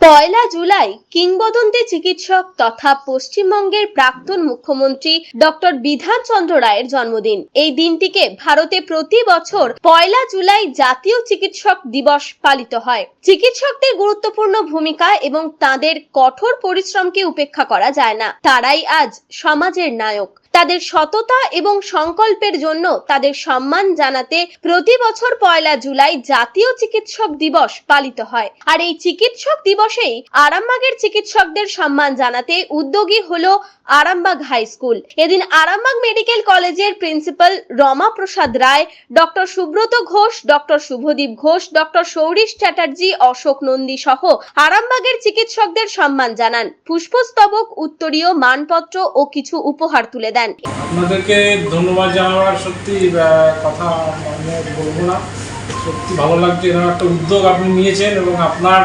পয়লা জুলাই কিংবদন্তি চিকিৎসক তথা পশ্চিমবঙ্গের প্রাক্তন মুখ্যমন্ত্রী ডক্টর বিধান চন্দ্র রায়ের জন্মদিন। এই দিনটিকে ভারতে প্রতি বছর পয়লা জুলাই জাতীয় চিকিৎসক দিবস পালিত হয়। চিকিৎসকদের গুরুত্বপূর্ণ ভূমিকা এবং তাদের কঠোর পরিশ্রমকে উপেক্ষা করা যায় না। তারাই আজ সমাজের নায়ক। তাদের সততা এবং সংকল্পের জন্য তাদের সম্মান জানাতে প্রতি বছর পয়লা জুলাই জাতীয় চিকিৎসক দিবস পালিত হয়। আর এই চিকিৎসক দিবসেই আরামবাগের চিকিৎসকদের সম্মান জানাতে উদ্যোগী হলো আরামবাগ হাই স্কুল। এদিন আরামবাগ মেডিকেল কলেজের principal Rama Prasad Roy, doctor Subrata Ghosh, doctor Subhadeep Ghosh, doctor Sourish Chatterjee, Ashok Nandi সহ আরামবাগের চিকিৎসকদের সম্মান জানান। পুষ্পস্তবক, উত্তরীয় মানপত্র ও কিছু উপহার তুলে দেন। আপনাদেরকে ধন্যবাদ জানাবার সত্যি কথা আমি বলব না। সত্যি ভালো লাগছে, এরকম একটা উদ্যোগ আপনি নিয়েছেন এবং আপনার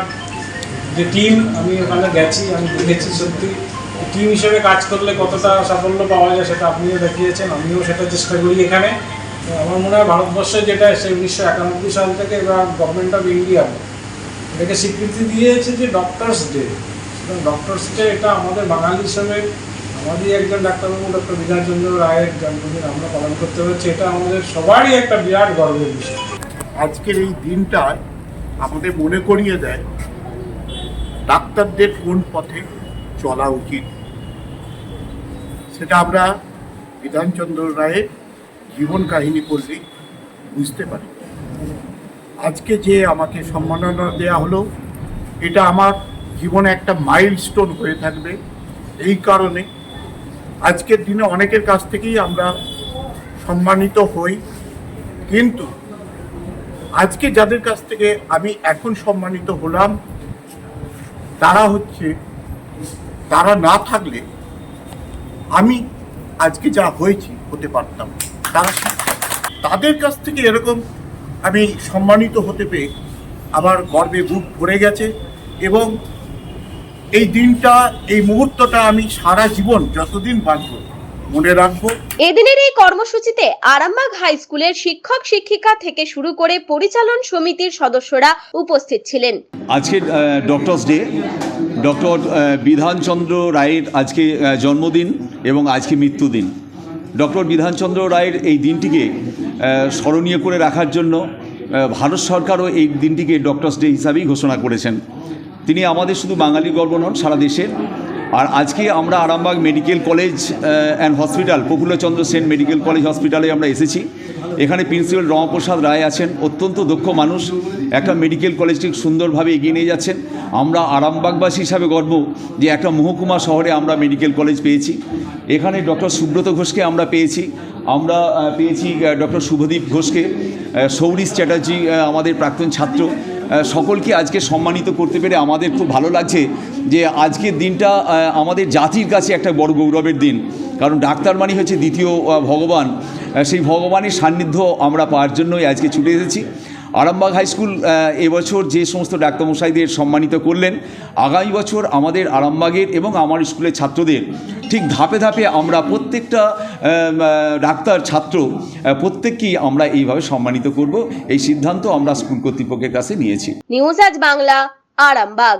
যে টিম আমি ওখানে গেছি, আমি দেখেছি সত্যি। টিম হিসেবে কাজ করলে কতটা সাফল্য পাওয়া যায় সেটা আপনিও দেখিয়েছেন, আমিও সেটা চেষ্টা করি এখানে। আমার মনে হয় ভারতবর্ষে যেটা সে উনিশশো একানব্বই সাল থেকে এবার গভর্নমেন্ট অফ ইন্ডিয়া এটাকে স্বীকৃতি দিয়েছে যে ডক্টরস ডে ডক্টরস ডে এটা আমাদের বাঙালি হিসেবে আমারই একজন ডাক্তারবাবু, ডক্টর বিধানচন্দ্র রায়ের জন্মদিন আমরা পালন করতে পারছি এটা আমাদের সবারই একটা বিরাট গর্বের বিষয়। আজকের এই দিনটা আমাদের মনে করিয়ে দেয়, ডাক্তারদের কোন পথে চলা উচিত। সেটা আমরা বিধানচন্দ্র রায়ের জীবন কাহিনী পড়লেই বুঝতে পারি। আজকে যে আমাকে সম্মাননা দেয়া হলো, এটা আমার জীবনে একটা মাইলস্টোন হয়ে থাকবে। এই কারণে আজকের দিনে অনেকের কাছ থেকেই আমরা সম্মানিত হই। কিন্তু আজকে যাদের কাছ থেকে আমি এখন সম্মানিত হলাম, তারা হচ্ছে, তারা না থাকলে আমি আজকে যা হয়েছি হতে পারতাম তারা তাদের কাছ থেকে এরকম আমি সম্মানিত হতে পেয়ে আমার গর্বে বুক ভরে গেছে এবং এই দিনটা এই মুহূর্তটা আমি সারা জীবন যতদিন বাঁচব মনে রাখব। এদিনের এই কর্মসূচিতে আরামবাগ হাই স্কুলের শিক্ষক শিক্ষিকা থেকে শুরু করে পরিচালন সমিতির সদস্যরা উপস্থিত ছিলেন। আজকে ডক্টরস ডে ডক্টর বিধানচন্দ্র রায়ের আজকে জন্মদিন এবং আজকে মৃত্যুদিন ডক্টর বিধানচন্দ্র রায়ের এই দিনটিকে স্মরণীয় করে রাখার জন্য ভারত সরকারও এই দিনটিকে ডক্টরস ডে হিসাবেই ঘোষণা করেছেন। তিনি আমাদের শুধু বাঙালি গর্ব নন, সারা দেশের। আর আজকে আমরা Arambagh medical college and hospital Prafullachandra Sen medical college হসপিটালে আমরা এসেছি। এখানে প্রিন্সিপাল রমাপ্রসাদ রায় আছেন, অত্যন্ত দক্ষ মানুষ। একটা মেডিকেল কলেজটি সুন্দরভাবে এগিয়ে নিয়ে যাচ্ছেন। আমরা আরামবাগবাসী হিসাবে গর্ব যে একটা মহকুমা শহরে আমরা মেডিকেল কলেজ পেয়েছি। এখানে ডক্টর সুব্রত ঘোষকে আমরা পেয়েছি। আমরা পেয়েছি ডক্টর শুভদীপ ঘোষকে। সৌরিশ চ্যাটার্জি আমাদের প্রাক্তন ছাত্র। সকলকে আজকে সম্মানিত করতে পেরে আমাদের খুব ভালো লাগছে যে আজকের দিনটা আমাদের জাতির কাছে একটা বড় গৌরবের দিন। কারণ ডাক্তার মানে হচ্ছে দ্বিতীয় ভগবান। সেই ভগবানের সান্নিধ্য আমরা পাওয়ার জন্যই আজকে ছুটে এসেছি। আরামবাগ হাই স্কুল এবছর যে সমস্ত ডাক্তারমশাইদের সম্মানিত করলেন, আগামী বছর আমাদের আরামবাগের এবং আমার স্কুলের ছাত্রদের ঠিক ধাপে ধাপে আমরা প্রত্যেকটা ডাক্তার, ছাত্র প্রত্যেককেই আমরা এইভাবে সম্মানিত করব। এই সিদ্ধান্ত আমরা স্কুল কর্তৃপক্ষের কাছে নিয়েছি। নিউজ আজ বাংলা, আরামবাগ।